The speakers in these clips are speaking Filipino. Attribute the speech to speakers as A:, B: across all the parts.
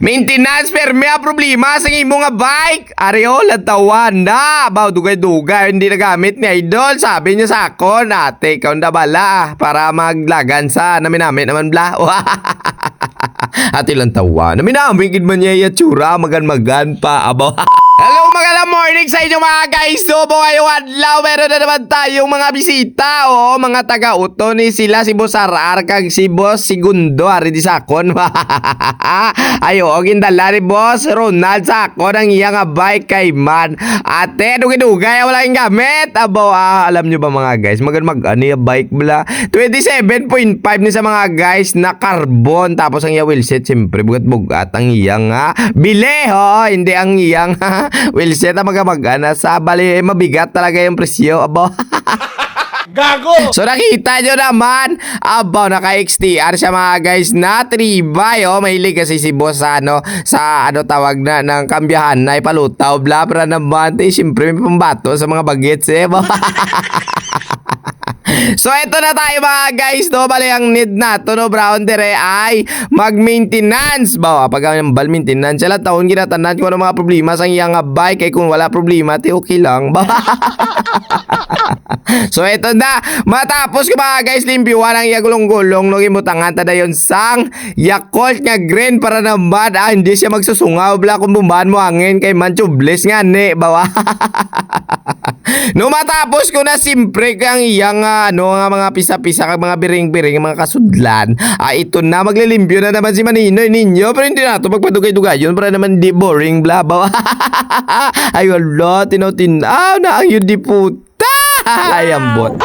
A: Maintenance per may problema sa imo nga bike. Areo latawan na. Baw dugay-dugay hindi nagamit ni Idol. Sabi niya sa ako, ate, ikaw na bala para maglagan sa namin namin naman bla. ate lang tawa. Namin namin gid man niya yatsura magan-magan pa abaw. Morning sa inyo mga guys. Subo ngayong adlaw Meron na naman tayong mga bisita O mga taga-uto ni sila Si Boss Arar si Boss Segundo Ari di sakon Ayo gindala ni Boss Ronald sakon Ang iya nga bike kay man. Ate dugay-dugay Wala yung gamit. Abo ah, alam nyo ba mga guys Magand mag ano yung bike bla? 27.5 ni sa mga guys Na carbon. Tapos ang iya wheelset Siyempre bugat-bugat Ang iya nga Bili. Ho Hindi ang iyang wheelset na magamagana sa bali eh, mabigat talaga yung presyo abo.
B: Gago!
A: so nakita nyo naman abo naka XTR siya mga guys na tribay. Oh mahilig kasi si boss sa ano sa ano tawag na ng kambiyahan na ipalutaw. Bla bla naman. Eh syempre may pambato sa mga bagets eh So eto na tayo mga guys no? Bali ang need nato no? Brown dire ay mag-maintenance. Ba Pag ang bal maintenance Sila taon ginatanan ko ano mga problema sa iyang bike. Kaya kung wala problema ti okay lang. So eto na. Matapos ko mga guys Limpiwan ang iya gulong-gulong No? Imutangan tada yon sang Yakult nga green para naman. Ah, Hindi siya magsusungaw Bla kung bumahan mo hangin Kay man tubeless nga ne? Bawa No matapos ko na simpre kang iyang ah, ano nga mga pisa-pisa kag mga biring-biring mga kasudlan. Ah ito na maglilimpyo na naman si Maninoy ninyo pero hindi na to magpadugay-dugayon para naman di boring bla bla. Ay wala tinotin. Ah na ang yun di puta. Ay ambot.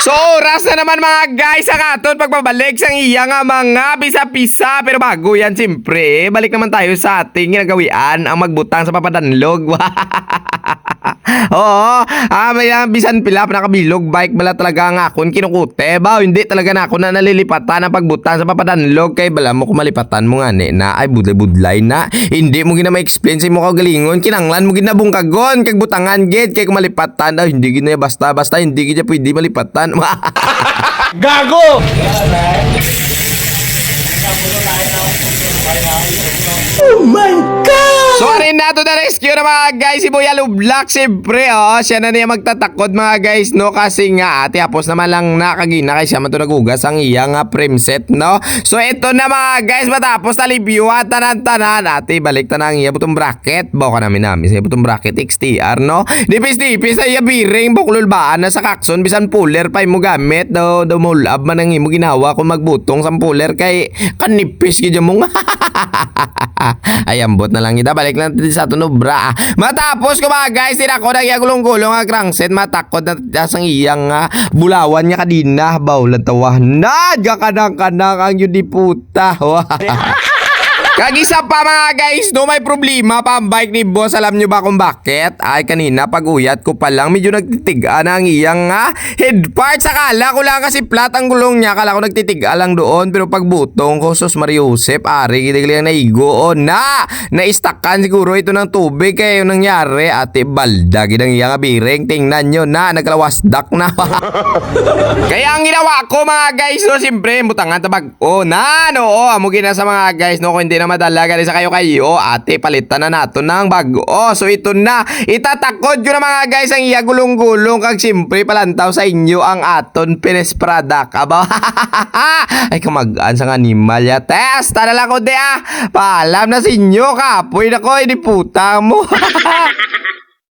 A: So oras na naman mga guys sa katon pagbabalik sa iya nga mga pisa-pisa pero bago yan siyempre balik naman tayo sa ating ginagawian ang magbutang sa papadanlog Oo, ah, may ah, bisan pila nakabilog bike bala talaga ang akon kinukute. Ba hindi talaga na ako na nalilipatan ang pagbutang sa papadanlog kay bala mo kumalipatan mo nga ni na ay budlay-budlay na. Hindi mo gina ma-explain sa mo kagalingon kinanglan mo ginabong kagon kag butangan gid kay kumalipatan. Daw hindi gina basta basta hindi gid pwede malipatan.
B: Gago!
A: So arin na to na rescue na mga guys Si Boya Lublak siyempre oh Siya na niya magtatakot mga guys no? Kasi nga ate hapos naman lang nakagina Kaya siya man to nagugas ang iya nga frame set no? So ito na mga guys Matapos talibyo at tanan-tanan. Ate balik na ang iya butong bracket. Baka namin namin sa butong bracket XTR no? Nipis-nipis na iya biring Buklulbaan na sa kakson Bisan puller pa mo gamit. Do, do mulab man ang imo ginawa Kung magbutong sa puller Kay kanipis gidya mo Ay, ambot na lang kita. Balik lang natin sa tunobra. Matapos ko mga guys, tinako na gulong-gulong ang crankset. Matakot na tasang iyang nga bulawan niya kadina. Bawlan tawa. Na, kanang-kanang ang yun di puta. Kagisa pa mga guys, no may problema pa ang bike ni boss. Alam nyo ba kung bakit? Ay kanina pag uyat ko pa lang, medyo nagtitiga na ang iyang nga head parts. Akala ko lang kasi flat ang gulong niya. Akala ko nagtitiga lang doon. Pero pag butong ko, sus Mariusep, ari, gitigli ang naigo. O na, naistakan siguro ito ng tubig. Kaya yung nangyari, ate balda, gidang iyang biring. Tingnan nyo na, nagkalawasdak na. Kaya ang ginawa ko mga guys, no, siyempre, butangan tabag. O na, no, amo gina sa mga guys, no, kung hindi na madala, gali sa kayo kayo, ate, palitan na nato ng bago. O, so ito na, itatakod ko na mga guys, ang iya gulong-gulong, kag siyempre, palantaw sa inyo ang aton finished product. Aba, ay, kamagaan sa animal ya. Test, tala lang ko de ah. Paalam na sa inyo, kapoy na ko, hindi puta mo.